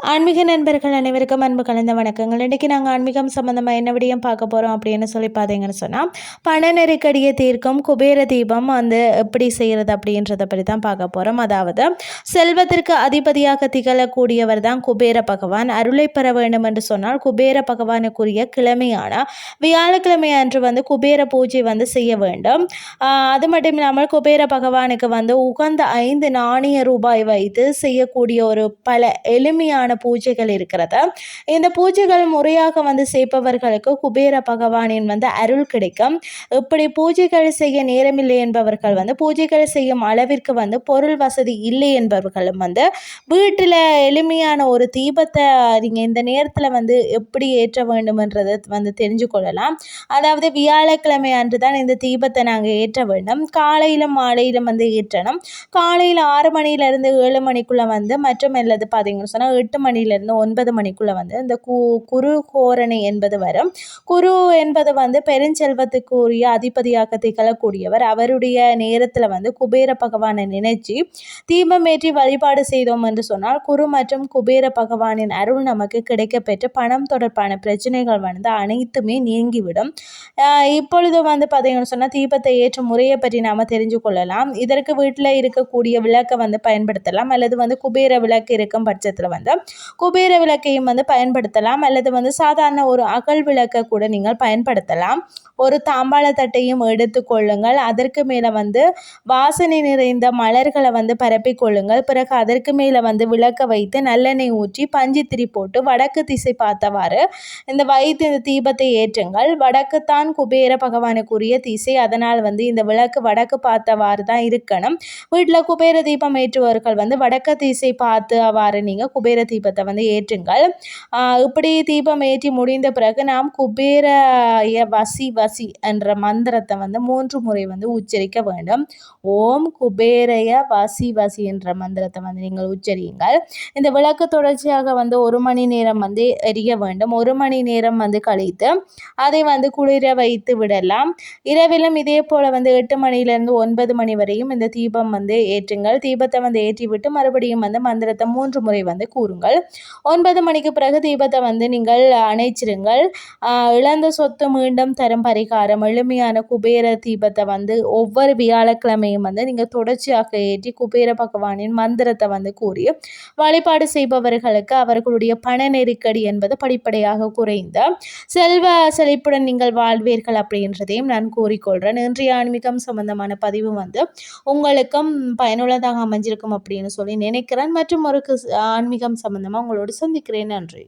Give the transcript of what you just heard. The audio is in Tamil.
ஆன்மீக நண்பர்கள் அனைவருக்கும் அன்பு கலந்த வணக்கங்கள். இன்றைக்கி நாங்கள் ஆன்மீகம் சம்மந்தமாக என்ன விடியும் பார்க்க போகிறோம் அப்படின்னு சொல்லி பார்த்தீங்கன்னு சொன்னால் பண நெருக்கடியை தீர்க்கும் குபேர தீபம் வந்து எப்படி செய்கிறது அப்படின்றத பற்றி தான் பார்க்க போகிறோம் அதாவது செல்வத்திற்கு அதிபதியாக திகழக்கூடியவர் தான் குபேர பகவான். அருளை பெற வேண்டும் என்று சொன்னால் குபேர பகவானுக்குரிய கிழமையான வியாழக்கிழமை அன்று வந்து குபேர பூஜை வந்து செய்ய வேண்டும். அது மட்டும் இல்லாமல் குபேர பகவானுக்கு வந்து உகந்த ஐந்து நாணய ரூபாய் வைத்து செய்யக்கூடிய ஒரு பல எளிமையான விதமான பூஜைகள் இருக்கிறது. இந்த பூஜைகள் முறையாக வந்து செய்பவர்களுக்கு குபேர பகவானின் வந்து அருள் கிடைக்கும். இப்படி பூஜைகள் செய்ய நேரமில்லை என்பவர்கள் வந்து பூஜைகள் செய்யும் அளவிற்கு வந்து பொருள் வசதி இல்லை என்பவர்களும் வந்து வீட்டில் எளிமையான ஒரு தீபத்தை நீங்கள் இந்த நேரத்தில் வந்து எப்படி ஏற்ற வேண்டுமென்றதை வந்து தெரிஞ்சு கொள்ளலாம். அதாவது வியாழக்கிழமை அன்று தான் இந்த தீபத்தை நாங்கள் ஏற்ற வேண்டும். காலையிலும் மாலையிலும் வந்து ஏற்றணும். காலையில் ஆறு மணியிலேருந்து ஏழு மணிக்குள்ளே வந்து மற்றும் அல்லது பார்த்தீங்கன்னு சொன்னால் எட்டு பத்து மணிலேருந்து ஒன்பது மணிக்குள்ளே வந்து இந்த கு குரு கோரணை என்பது வரும். குரு என்பது வந்து பெருஞ்செல்வத்துக்குரிய அதிபதியாக திகழக்கூடியவர். அவருடைய நேரத்தில் வந்து குபேர பகவானை நினைச்சு தீபமேற்றி வழிபாடு செய்தோம் என்று சொன்னால் குரு மற்றும் குபேர பகவானின் அருள் நமக்கு கிடைக்கப்பெற்று பணம் தொடர்பான பிரச்சனைகள் வந்து அனைத்துமே நீங்கிவிடும். இப்பொழுது வந்து பார்த்தீங்கன்னு சொன்னால் தீபத்தை ஏற்றும் முறையை பற்றி நாம் தெரிஞ்சு கொள்ளலாம். இதற்கு வீட்டில் இருக்கக்கூடிய விளக்கை வந்து பயன்படுத்தலாம். அல்லது வந்து குபேர விளக்கு இருக்கும் பட்சத்தில் வந்து குபேர விளக்கையும் வந்து பயன்படுத்தலாம். அல்லது வந்து சாதாரண ஒரு அகல் விளக்கை கூட நீங்கள் பயன்படுத்தலாம். ஒரு தாம்பாள தட்டையும் எடுத்துக்கொள்ளுங்கள் அதற்கு மேலே வந்து வாசனை நிறைந்த மலர்களை வந்து பரப்பிக்கொள்ளுங்கள் பிறகு அதற்கு மேலே வந்து விளக்க வைத்து நல்லெண்ணெய் ஊற்றி பஞ்சு திரி போட்டு வடக்கு திசை பார்த்தவாறு இந்த வைத்து இந்த தீபத்தை ஏற்றுங்கள். வடக்குத்தான் குபேர பகவானுக்குரிய திசை. அதனால் வந்து இந்த விளக்கு வடக்கு பார்த்தவாறு தான் இருக்கணும். வீட்டில் குபேர தீபம் ஏற்றுவர்கள் வந்து வடக்கு திசை பார்த்து அவ்வாறு நீங்கள் குபேர தீபத்தை வந்து ஏற்றுங்கள். இப்படி தீபம் ஏற்றி முடிந்த பிறகு நாம் குபேர வசி வசி என்ற மந்திரத்தை வந்து மூன்று முறை வந்து உச்சரிக்க வேண்டும். ஓம் குபேரய வசி வசி என்ற மந்திரத்தை வந்து நீங்கள் உச்சரியுங்கள். இந்த விளக்கு தொடர்ச்சியாக வந்து ஒரு மணி நேரம் வந்து எரிய வேண்டும். ஒரு மணி நேரம் வந்து கழித்து அதை வந்து குளிர வைத்து விடலாம். இரவிலும் இதே போல் வந்து எட்டு மணிலேருந்து ஒன்பது மணி வரையும் இந்த தீபம் வந்து ஏற்றுங்கள். தீபத்தை வந்து ஏற்றி விட்டு மறுபடியும் வந்து மந்திரத்தை மூன்று முறை வந்து கூறுங்கள். ஒன்பது மணிக்கு பிறகு தீபத்தை வந்து நீங்கள் அணைச்சிருங்கள். இழந்த சொத்து மீண்டும் தரும் பரிகாரம் எளிமையான குபேர தீபத்தை வந்து ஒவ்வொரு வியாழக்கிழமையும் வந்து நீங்கள் தொடர்ச்சியாக ஏற்றி குபேர பகவானின் மந்திரத்தை வந்து கூறி வழிபாடு செய்பவர்களுக்கு அவர்களுடைய பண நெருக்கடி என்பது படிப்படியாக குறைந்த செல்வ செழிப்புடன் நீங்கள் வாழ்வீர்கள் அப்படின்றதையும் நான் கூறிக்கொள்கிறேன் இன்றைய ஆன்மீகம் சம்பந்தமான பதிவு வந்து உங்களுக்கும் பயனுள்ளதாக அமைஞ்சிருக்கும் அப்படின்னு சொல்லி நினைக்கிறேன். மற்றும் ஒரு ஆன்மீகம் சம்பந்தமாக உங்களோடு சந்திக்கிறேன். நன்றி.